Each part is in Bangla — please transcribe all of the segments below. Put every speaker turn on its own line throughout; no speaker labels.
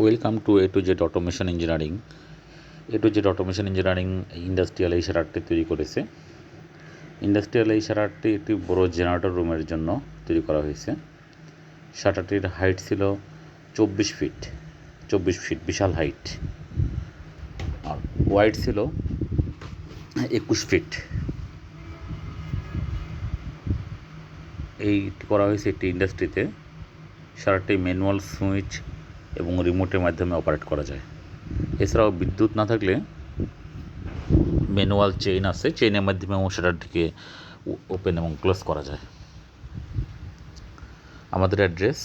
Welcome to A to Z automation engineering A to Z automation engineering industrial এই শাটারটি তৈরি করেছে। ইন্ডাস্ট্রিয়াল এই শাটারটি একটি বড় জেনারেটর রুমের জন্য তৈরি করা হয়েছে। শাটারটির হাইট ছিল চব্বিশ ফিট চব্বিশ ফিট বিশাল হাইট আর ওয়াইড ছিল একুশ ফিট এই করা হয়েছে একটি ইন্ডাস্ট্রিতে সারাটি ম্যানুয়াল সুইচ এবং রিমোটের মাধ্যমে অপারেট করা যায়। এছাড়াও বিদ্যুৎ না থাকলে ম্যানুয়াল চেইন আছে চেইনের মাধ্যমেও সেটাটিকে ওপেন এবং ক্লোজ করা যায়। আমাদের address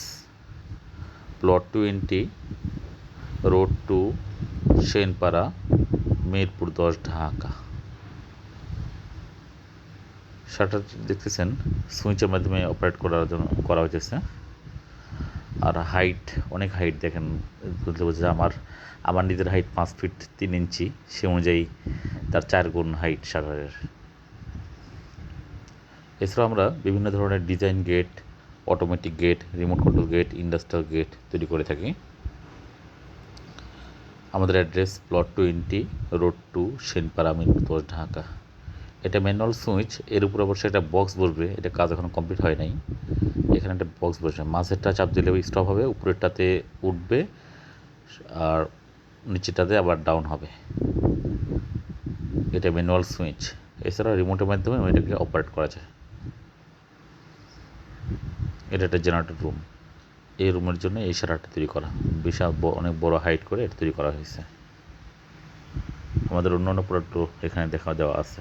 plot twenty road two Senpara, Mirpur দশ, ঢাকা। শাটার দেখতেছেন? সুইচের মাধ্যমে অপারেট করার জন্য, করা হয়েছে আর হাইট অনেক হাইট দেখেন, বলতে বলছে আমার আমার নিজের হাইট পাঁচ ফিট তিন ইঞ্চি, সে অনুযায়ী তার চার গুণ হাইট শাটারের এছাড়াও আমরা বিভিন্ন ধরনের design gate automatic gate remote control gate industrial gate তৈরি করে থাকি। আমাদের address plot twenty road two Senpara Mirpur Dhaka এটা ম্যানুয়াল সুইচ এর উপর অবশ্যই একটা বক্স বসবে, এটা কাজ এখনও কমপ্লিট হয় নাই। এখানে একটা বক্স বসবে মাঝেরটা চাপ দিলে স্টপ হবে, উপরেরটাতে উঠবে, আর নিচেরটাতে আবার ডাউন হবে। এটা ম্যানুয়াল সুইচ এছাড়া রিমোটের মাধ্যমে এটাকে অপারেট করা যায়। এটা একটা জেনারেটর রুম এই রুমের জন্য এই সারাটা তৈরি করা, বিশাল অনেক বড় হাইট করে এটা তৈরি করা হয়েছে। আমাদের অন্য অন্য প্রোডাক্টও এখানে দেখা দেওয়া আছে।